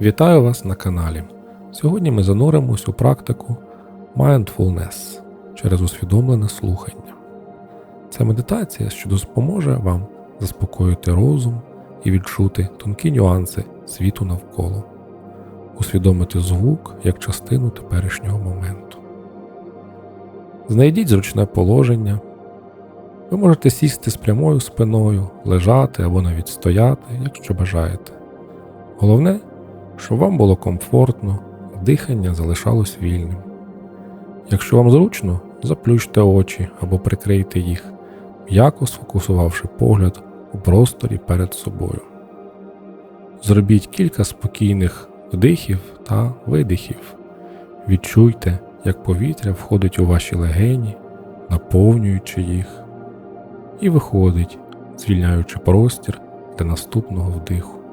Вітаю вас на каналі. Сьогодні ми зануримось у практику Mindfulness через усвідомлене слухання. Це медитація, що допоможе вам заспокоїти розум і відчути тонкі нюанси світу навколо, усвідомити звук як частину теперішнього моменту. Знайдіть зручне положення. Ви можете сісти з прямою спиною, лежати або навіть стояти, якщо бажаєте. Головне, щоб вам було комфортно, дихання залишалось вільним. Якщо вам зручно, заплющте очі або прикрийте їх, м'яко сфокусувавши погляд у просторі перед собою. Зробіть кілька спокійних вдихів та видихів. Відчуйте, як повітря входить у ваші легені, наповнюючи їх, і виходить, звільняючи простір для наступного вдиху.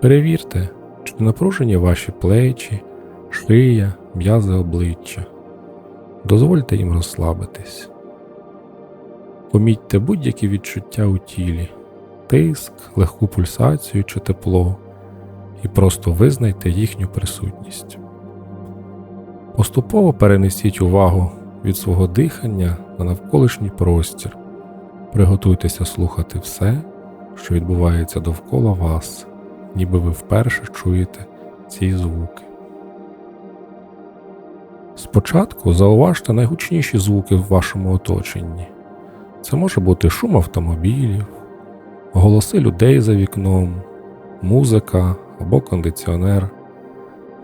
Перевірте, чи напружені ваші плечі, шия, м'язи обличчя. Дозвольте їм розслабитись. Помітьте будь-які відчуття у тілі, тиск, легку пульсацію чи тепло, і просто визнайте їхню присутність. Поступово перенесіть увагу від свого дихання на навколишній простір. Приготуйтеся слухати все, що відбувається довкола вас, ніби ви вперше чуєте ці звуки. Спочатку зауважте найгучніші звуки в вашому оточенні. Це може бути шум автомобілів, голоси людей за вікном, музика або кондиціонер.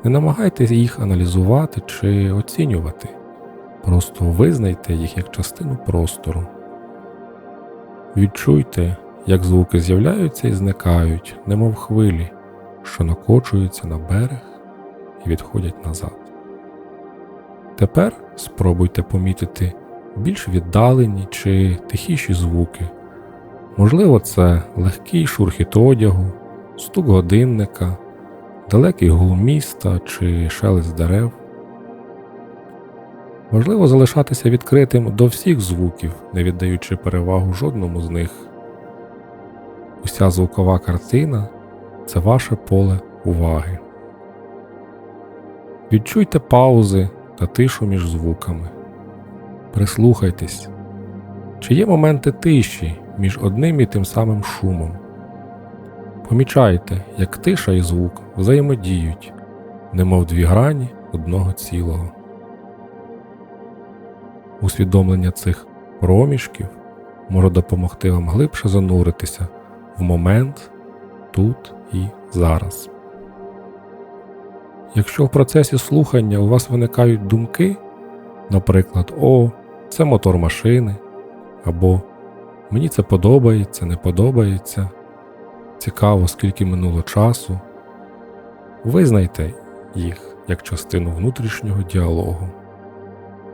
Не намагайтеся їх аналізувати чи оцінювати, просто визнайте їх як частину простору. Відчуйте, як звуки з'являються і зникають, немов хвилі, що накочуються на берег і відходять назад. Тепер спробуйте помітити більш віддалені чи тихіші звуки. Можливо, це легкий шурхіт одягу, стук годинника, далекий гул міста чи шелест дерев. Важливо залишатися відкритим до всіх звуків, не віддаючи перевагу жодному з них. Уся звукова картина це ваше поле уваги. Відчуйте паузи та тишу між звуками. Прислухайтесь, чи є моменти тиші між одним і тим самим шумом. Помічайте, як тиша і звук взаємодіють, немов дві грані одного цілого. Усвідомлення цих проміжків може допомогти вам глибше зануритися в момент тут і зараз. Якщо в процесі слухання у вас виникають думки, наприклад, О, це мотор машини, або Мені це подобається, не подобається, цікаво, скільки минуло часу, визнайте їх як частину внутрішнього діалогу,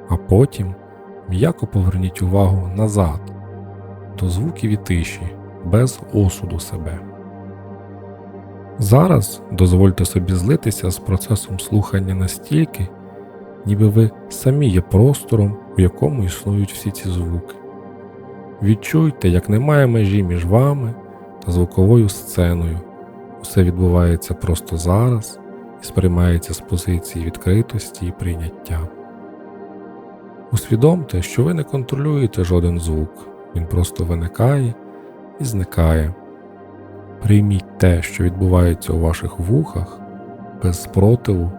а потім м'яко поверніть увагу назад до звуків і тиші без осуду себе. Зараз дозвольте собі злитися з процесом слухання настільки, ніби ви самі є простором, у якому існують всі ці звуки. Відчуйте, як немає межі між вами та звуковою сценою. Усе відбувається просто зараз і сприймається з позиції відкритості і прийняття. Усвідомте, що ви не контролюєте жоден звук, він просто виникає і зникає. Прийміть те, що відбувається у ваших вухах, без спротиву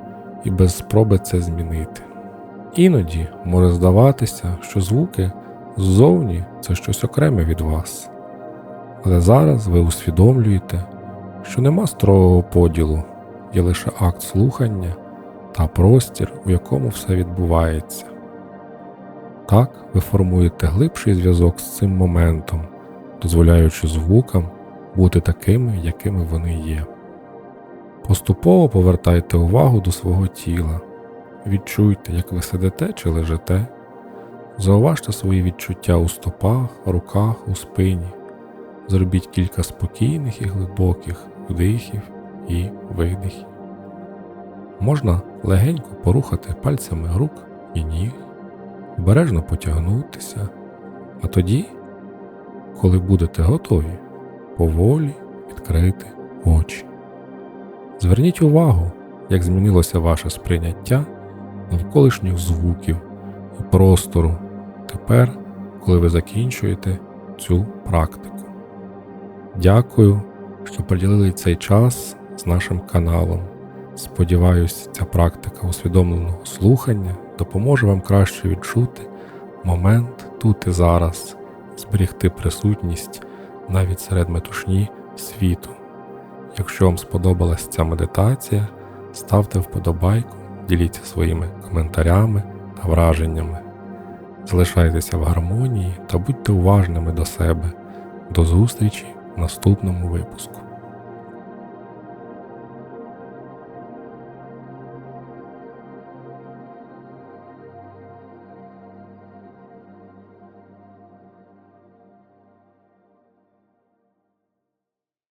і без спроби це змінити. Іноді може здаватися, що звуки ззовні це щось окреме від вас, але зараз ви усвідомлюєте, що нема строгого поділу, є лише акт слухання та простір, у якому все відбувається. Так ви формуєте глибший зв'язок з цим моментом, дозволяючи звукам бути такими, якими вони є. Поступово повертайте увагу до свого тіла, відчуйте, як ви сидите чи лежите, зауважте свої відчуття у стопах, руках, у спині, зробіть кілька спокійних і глибоких вдихів і видихів. Можна легенько порухати пальцями рук і ніг, обережно потягнутися, а тоді, коли будете готові, поволі відкрити очі. Зверніть увагу, як змінилося ваше сприйняття навколишніх звуків і простору тепер, коли ви закінчуєте цю практику. Дякую, що приділили цей час з нашим каналом. Сподіваюсь, ця практика усвідомленого слухання допоможе вам краще відчути момент тут і зараз, зберігти присутність навіть серед метушні світу. Якщо вам сподобалась ця медитація, ставте вподобайку, діліться своїми коментарями та враженнями. Залишайтеся в гармонії та будьте уважними до себе. До зустрічі в наступному випуску.